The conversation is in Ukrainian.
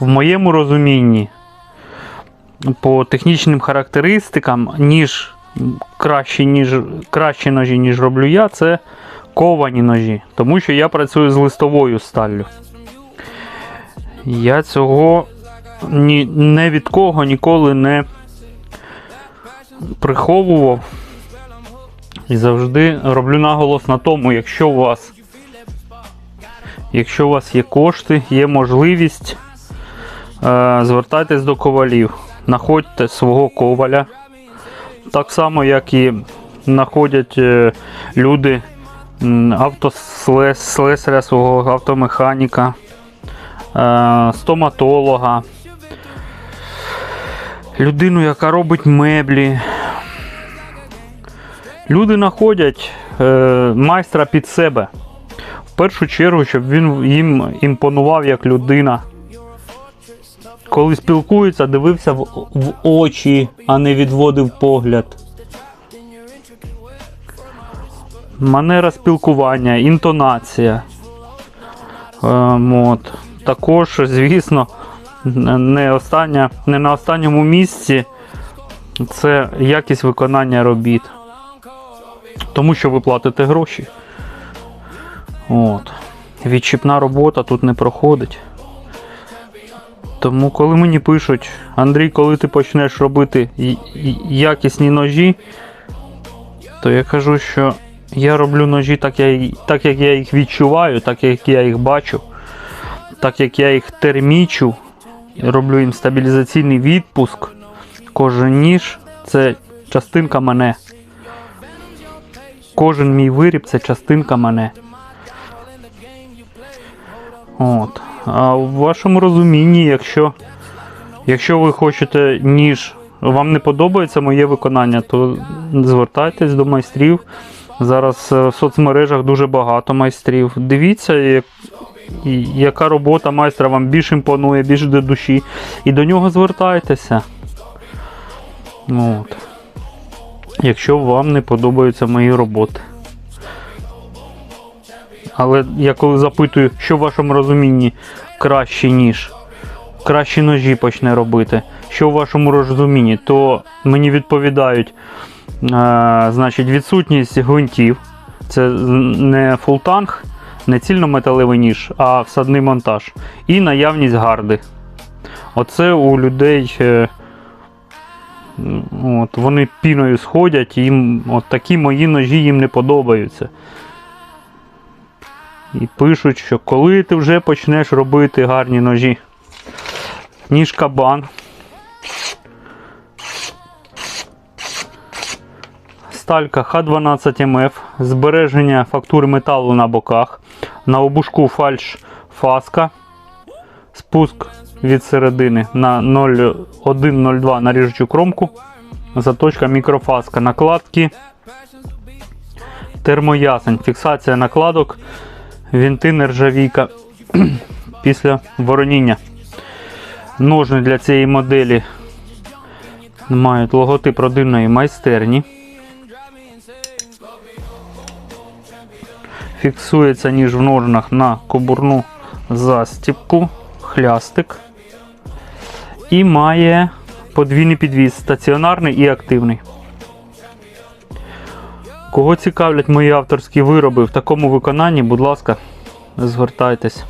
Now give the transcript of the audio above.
в моєму розумінні по технічним характеристикам, ніж кращі, ніж, кращі ножі, ніж роблю я, це ковані ножі. Тому що я працюю з листовою сталлю. Я цього ні, не від кого ніколи не приховував. І завжди роблю наголос на тому, якщо у вас, якщо у вас є кошти, є можливість, звертайтесь до ковалів, знаходьте свого коваля. Так само, як і знаходять е, люди автослесаря, свого автомеханіка, е, стоматолога, людину, яка робить меблі. Люди знаходять е, майстра під себе. В першу чергу, щоб він їм імпонував як людина. Коли спілкується, дивився в, в очі, а не відводив погляд. Манера спілкування, інтонація. Е, от. Також, звісно, не, остання, не на останньому місці це якість виконання робіт. Тому що ви платите гроші. От. Відчіпна робота тут не проходить. Тому, коли мені пишуть, Андрій, коли ти почнеш робити якісні ножі, то я кажу, що я роблю ножі так, я, так як я їх відчуваю, так як я їх бачу, так як я їх термічу, роблю їм стабілізаційний відпуск. Кожен ніж це частинка мене. Кожен мій виріб це частинка мене. От. А в вашому розумінні, якщо, якщо ви хочете ніж, вам не подобається моє виконання, то звертайтесь до майстрів. Зараз е, в соцмережах дуже багато майстрів. Дивіться, як, яка робота майстра вам більш імпонує, більш до душі. І до нього звертайтеся. От. Якщо вам не подобаються мої роботи. Але я коли запитую, що в вашому розумінні краще ніж, кращі ножі почне робити, що в вашому розумінні, то мені відповідають, е, значить, відсутність гвинтів. Це не фултанг, не цільнометалевий ніж, а всадний монтаж. І наявність гарди. Оце у людей. е, От, вони піною сходять, їм от такі мої ножі їм не подобаються. І пишуть, що коли ти вже почнеш робити гарні ножі. Ніж кабан. Сталька Х12МФ, збереження фактури металу на боках, на обушку фальш фаска, спуск від середини на 0,102 на ріжучу кромку, заточка мікрофаска, накладки, термоясень, фіксація накладок, вінти нержавійка після вороніння. Ножни для цієї моделі мають логотип родинної майстерні. Фіксується ніж в ножнах на кобурну застіпку, хлястик. І має подвійний підвіз стаціонарний і активний. Кого цікавлять мої авторські вироби в такому виконанні, будь ласка, звертайтесь.